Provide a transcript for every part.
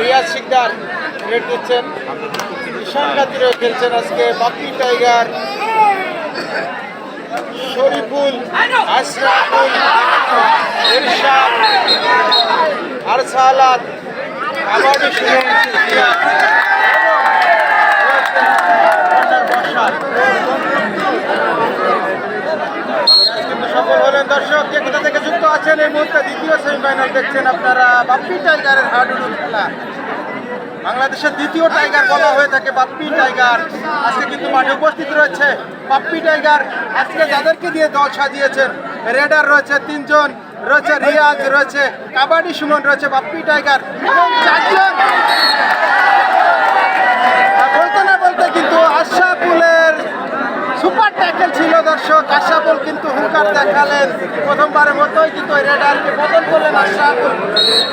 Riaz Sikdar red দিচ্ছেন। ঈশান কাতিরও খেলছেন আজকে বাপ্পি টাইগার। শরীফুল আশরাফুল দর্শক কে কোথা থেকে যুক্ত আছেন এই মুহূর্তে দ্বিতীয় দেখছেন আপনারা বাপ্পি টাইগারের বাংলাদেশের দ্বিতীয় টাইগার বলা হয়ে থাকে, বাপ্পি টাইগার। আজকে কিন্তু মাঠে উপস্থিত রয়েছে বাপ্পি টাইগার। আজকে যাদেরকে দিয়ে দল সাজিয়েছেন রেডার রয়েছে তিনজন, রয়েছে রিয়াজ, রয়েছে কাবাডি, সুমন, রয়েছে বাপ্পি টাইগার এবং চারজন। বলতে না বলতে কিন্তু আশাফুলের সুপার ট্যাকেল ছিল দর্শক আশাফুল কিন্তু হুঙ্কার দেখালেন প্রথমবারের মতোই, কিন্তু ওই রেডারকে বদল করলেন আশরাফুল।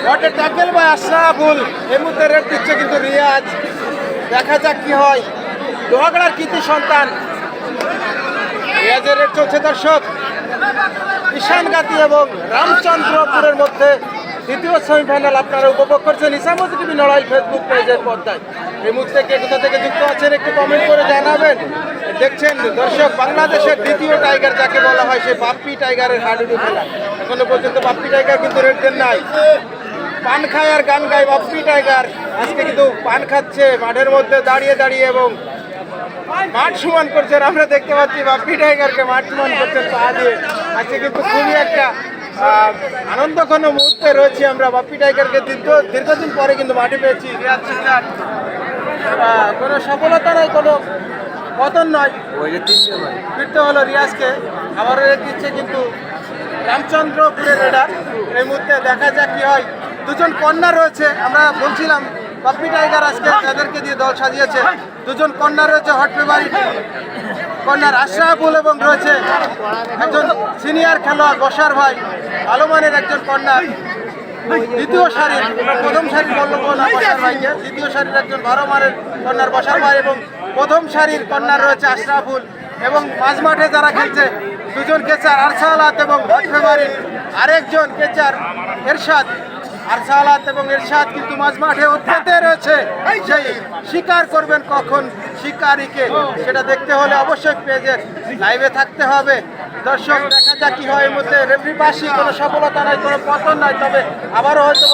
ওয়াটে ট্যাকেল বা আশরাফুল। এই মুহূর্তে রেড দিচ্ছে কিন্তু রিয়াজ। দেখা যাক কি হয়। লোহাগড়ার কৃতি সন্তান। রিয়াজের রেড চলছে দর্শক। ঈশান গাতি এবং রামচন্দ্রপুরের মধ্যে দ্বিতীয় সেমিফাইনাল আপনারা উপভোগ করছেন। ইসামতি টিভি লড়াই ফেসবুক পেজের পর্দায়। এই মুহূর্তে কে কোথা থেকে যুক্ত আছেন একটু কমেন্ট করে জানাবেন। দেখছেন দর্শক, বাংলাদেশের দ্বিতীয় টাইগার যাকে বলা হয় সেই বাপ্পি টাইগারের হাডুডু খেলা। এখনও পর্যন্ত বাপ্পি টাইগার কিন্তু রেড নাই। পান খায় আর গান গায় বাপ্পি টাইগার আজকে কিন্তু পান খাচ্ছে, মাঠের মধ্যে দাঁড়িয়ে দাঁড়িয়ে এবং মাঠ সমান করছেন আমরা দেখতে পাচ্ছি বাপ্পি টাইগারকে মাঠ সমান করছেন পা দিয়ে। আজকে কিন্তু খুবই একটা আহ, আনন্দঘন মুহূর্তে রয়েছি আমরা বাপ্পি টাইগারকে দীর্ঘ দীর্ঘদিন পরে কিন্তু মাঠে পেয়েছি। রিয়াজ কোনো সফলতা নয় কোনো পতন নয়। ফিরতে হলো রিয়াজকে। আবারও রেট দিচ্ছে কিন্তু রামচন্দ্রপুরের রেডার এই মুহূর্তে দেখা যাক কি হয়। দুজন কন্যা রয়েছে আমরা বলছিলাম বাপ্পি টাইগার আজকে তাদেরকে দিয়ে দল সাজিয়েছে। দুজন কন্যা রয়েছে, হট ফেভারিট কন্যার আশরাফুল এবং রয়েছে একজন সিনিয়র খেলোয়াড় বসার ভাই ভালো মানের একজন কন্যা। দ্বিতীয় সারির, প্রথম সারির বলব না বসার ভাইকে। দ্বিতীয় সারির একজন ভালো মানের কন্যার বসার ভাই এবং প্রথম সারির কন্যার রয়েছে আশরাফুল। এবং মাঝ মাঠে যারা খেলছে, দুজন কেচার আরসালাত এবং হট ফেভারিট আরেকজন কেচার এরশাদ। আরসালাত এবং এরশাদ মাঝ মাঠে উৎপাতে রয়েছে। সেই স্বীকার করবেন কখন শিকারীকে, সেটা দেখতে হলে অবশ্যই পেজের লাইভে থাকতে হবে। দর্শক, দেখা যাক কি হয় মধ্যে রেফরি পাশি কোনো সফলতা নাই, কোনো পতন নাই, তবে আবারও হয়তো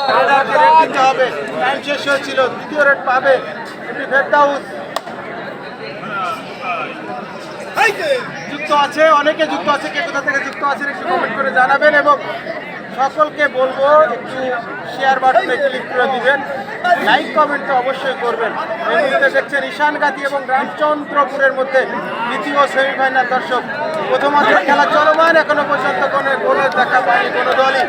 দিতে হবে। টাইম শেষ হয়েছিল, দ্বিতীয় রেট পাবে রেফরি ফেরদাউস যুক্ত আছে, অনেকে যুক্ত আছে, কে কোথা থেকে যুক্ত আছেন একটু কমেন্ট করে জানাবেন এবং সকলকে বলব, একটু শেয়ার বাটনে ক্লিক করে দিবেন। লাইক কমেন্ট তো অবশ্যই করবেন। এই মুহূর্তে দেখছেন ঈশান গাতি এবং রামচন্দ্রপুরের মধ্যে দ্বিতীয় সেমিফাইনাল দর্শক। প্রথমার্ধের খেলা চলমান, এখনও পর্যন্ত কোনো গোলের দেখা পায়নি কোনো দলই।